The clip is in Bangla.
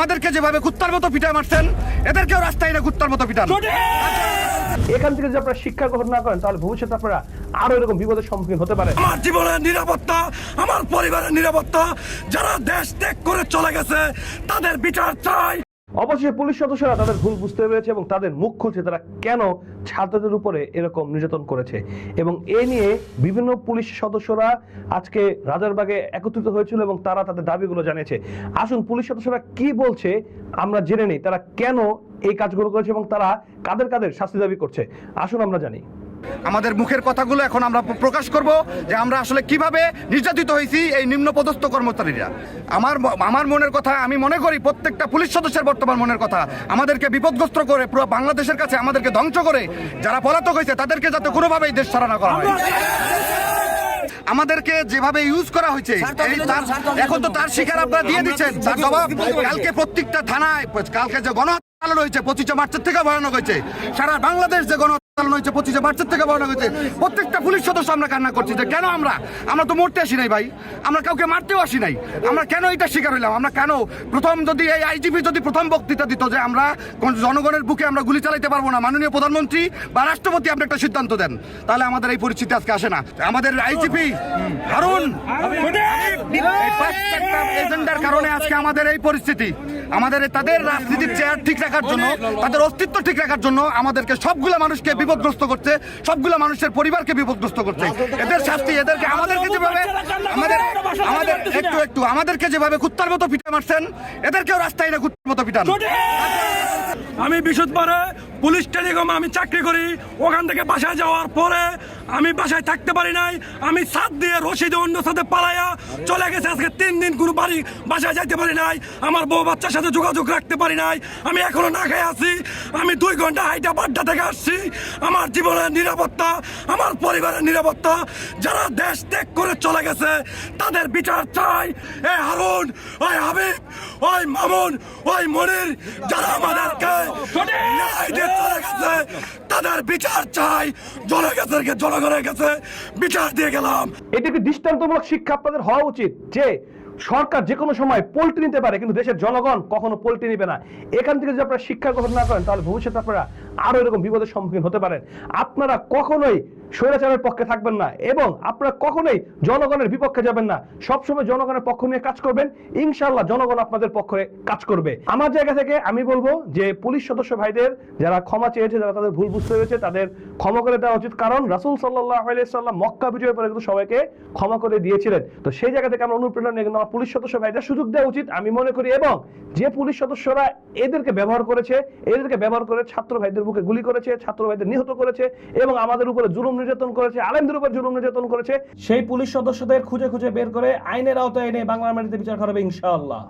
আমাদেরকে যেভাবে কুত্তার মতো পিটায় মারছেন এদেরকেও রাস্তায় না কুত্তার মতো পিটান। এখান থেকে যদি আপনারা শিক্ষা গ্রহণ না করেন তাহলে ভবিষ্যতে আপনারা আরও এরকম বিপদের সম্মুখীন হতে পারে আমার জীবনের নিরাপত্তা আমার পরিবারের নিরাপত্তা যারা দেশ ত্যাগ করে চলে গেছে তাদের বিচার চাই। অবশেষে পুলিশ সদস্যরা তাদের ভুল বুঝতে পেরেছে এবং তাদের মুখ খুলছে তারা কেন ছাত্রদের উপরে এরকম নির্যাতন করেছে। এবং এ নিয়ে বিভিন্ন পুলিশ সদস্যরা আজকে রাজারবাগে একত্রিত হয়েছিল এবং তারা তাদের দাবিগুলো জানিয়েছে। আসুন পুলিশ সদস্যরা কি বলছে আমরা জেনে নিই। তারা কেন এই কাজগুলো করেছে এবং তারা কাদের কাদের শাস্তি দাবি করছে? আসুন আমরা জানি। আমাদের মুখের কথাগুলো এখন আমরা প্রকাশ করব যে আমরা আসলে কীভাবে নির্যাতিত হয়েছি এই নিম্ন পদস্থ কর্মচারীরা। আমার আমার মনের কথা আমি মনে করি প্রত্যেকটা পুলিশ সদস্যের বর্তমান মনের কথা। আমাদেরকে বিপদগ্রস্ত করে পুরো বাংলাদেশের কাছে আমাদেরকে ধ্বংস করে যারা পলাতক হয়েছে তাদেরকে যাতে কোনোভাবেই দেশ ছাড়া না করা হয়। আমাদেরকে যেভাবে ইউজ করা হয়েছে এখন তো তার শিকার আপনারা দিয়ে দিচ্ছেন। তার জবাব কালকে প্রত্যেকটা থানায় কালকে যে গণ হয়েছে পঁচিশে মার্চের থেকে ভয়ানক হয়েছে। সারা বাংলাদেশ যে গণ জনগণের বুকে আমরা গুলি চালাইতে পারব না, মাননীয় প্রধানমন্ত্রী বা রাষ্ট্রপতি আপনি একটা সিদ্ধান্ত দেন। তাহলে আমাদের এই পরিস্থিতি আজকে আসে না। আমাদের আইজিপি কারণে আজকে আমাদের এই পরিস্থিতি। আমাদের তাদের রাজনীতির চেয়ার ঠিক রাখার জন্য, তাদের অস্তিত্ব ঠিক রাখার জন্য আমাদেরকে সবগুলো মানুষকে বিপদগ্রস্ত করছে সবগুলো মানুষের পরিবারকে বিপদগ্রস্ত করছে। এদের শাস্তি এদেরকে আমাদেরকে যেভাবে আমাদের আমাদের একটু একটু আমাদেরকে যেভাবে কুত্তার মতো পিঠে মারছেন এদেরকেও রাস্তায় না কুত্তার মতো পিটান। আমি বিশুদ্ধবারে পুলিশ টেলিকমে আমি চাকরি করি। ওখান থেকে বাসায় যাওয়ার পরে আমি বাসায় থাকতে পারি নাই। আমি সাত দিয়ে রশিদে অন্য সাথে পালাইয়া চলে গেছে। আজকে তিন দিন কোনো বাড়ি বাসায় যাইতে পারি নাই। আমার বউ বাচ্চার সাথে যোগাযোগ রাখতে পারি নাই। আমি এখনও না খেয়ে আছি। আমি দুই ঘণ্টা হাইটা বাড্ডা থেকে আসছি। আমার জীবনের নিরাপত্তা আমার পরিবারের নিরাপত্তা যারা দেশ ত্যাগ করে চলে গেছে তাদের বিচার চাই। এ হারুন ওই হাবিব ওই মামুন ওই মনির যারা আমাদেরকে তাদের বিচার চাই। বিচার দিয়ে গেলাম। দৃষ্টান্তমূলক শিক্ষা আপনাদের হওয়া উচিত যে, সরকার যে কোনো সময় পোল্ট্রি নিতে পারে, কিন্তু দেশের জনগণ কখনো পোল্ট্রি নিবে না। এখান থেকে যদি আপনারা শিক্ষা গ্রহণ না করেন, তাহলে ভবিষ্যতে আপনারা আরও এরকম বিপদের সম্মুখীন হতে পারেন। আপনারা কখনোই স্বৈরাচারের পক্ষে থাকবেন না এবং আপনারা কখনোই জনগণের বিপক্ষে যাবেন না। সবসময় জনগণের পক্ষ নিয়ে কাজ করবেন। ইনশাল্লাহ জনগণ আপনাদের পক্ষে কাজ করবে। আমার জায়গা থেকে আমি বলব যে পুলিশ সদস্য ভাইদের যারা ক্ষমা চেয়েছে, যারা তাদের ভুল বুঝতে পেরেছে, তাদের ক্ষমা করে দেওয়া উচিত। কারণ রাসুল সাল্লাহ সাল্লাম মক্কা বিজয়ের পরে কিন্তু সবাইকে ক্ষমা করে দিয়েছিলেন। তো সেই জায়গা থেকে আমরা অনুপ্রেরণা নিয়ে কিন্তু আমার পুলিশ সদস্য ভাইদের সুযোগ দেওয়া উচিত। আমি মনে করি এবং যে পুলিশ সদস্যরা এদেরকে ব্যবহার করেছে, এদেরকে ব্যবহার করে ছাত্র ভাইদের বুকে গুলি করেছে, ছাত্র ভাইদের নিহত করেছে এবং আমাদের উপরে জুলুম নির্যাতন করেছে আলেমদের উপর জুলুম নির্যাতন করেছে। সেই পুলিশ সদস্যদের খুঁজে খুঁজে বের করে আইনের আওতায় এনে বাংলার মাটিতে বিচার করাবে ইনশাআল্লাহ।